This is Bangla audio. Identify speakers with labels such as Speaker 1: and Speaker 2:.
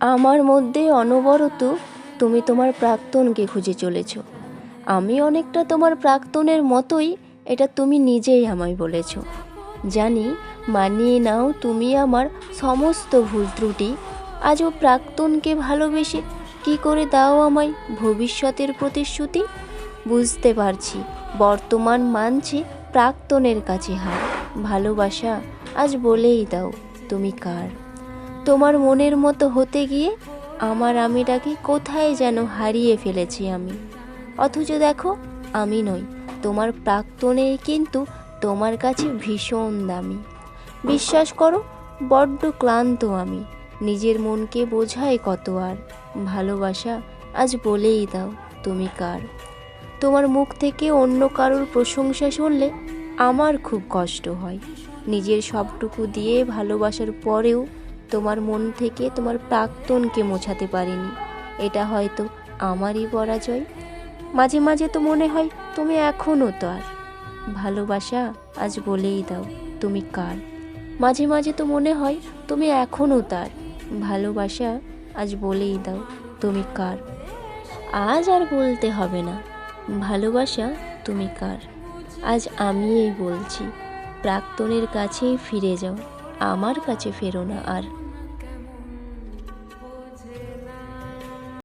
Speaker 1: আমার মধ্যে অনবরত তুমি তোমার প্রাক্তনকে খুঁজে চলেছ। আমি অনেকটা তোমার প্রাক্তনের মতোই এটা তুমি নিজেই আমায় বলেছ। জানি, মানিয়ে নাও তুমি আমার সমস্ত ভুল ত্রুটি। আজও প্রাক্তনকে ভালোবেসে কি করে দাও আমায় ভবিষ্যতের প্রতিশ্রুতি? বুঝতে পারছি, বর্তমান মানছে প্রাক্তনের কাছে হার। ভালোবাসা আজ বলেই দাও, তুমি কার? তোমার মনের মতো হতে গিয়ে আমার আমিটাকে কোথায় যেন হারিয়ে ফেলেছি আমি। অথচ দেখো, আমি নই, তোমার প্রাক্তনে কিন্তু তোমার কাছে ভীষণ দামি। বিশ্বাস করো, বড্ড ক্লান্ত আমি, নিজের মনকে বোঝাই কত আর, ভালোবাসা আজ বলেই দাও, তুমি কার। তোমার মুখ থেকে অন্য কারোর প্রশংসা শুনলে আমার খুব কষ্ট হয়, নিজের সবটুকু দিয়ে ভালোবাসার পরেও তোমার মন থেকে তোমার প্রাক্তনকে মোছাতে পারিনি। এটা হয়তো আমারই পরাজয়। মাঝে মাঝে তো মনে হয় তুমি এখনও তো আর ভালোবাসা আজ বলেই দাও, তুমি কার? মাঝে মাঝে তো মনে হয় তুমি এখনও তার। ভালোবাসা আজ বলেই দাও, তুমি কার? আজ আর বলতে হবে না, ভালোবাসা তুমি কার? আজ আমি এই বলছি, প্রাক্তনের কাছেই ফিরে যাও, আমার কাছে ফেরো না আর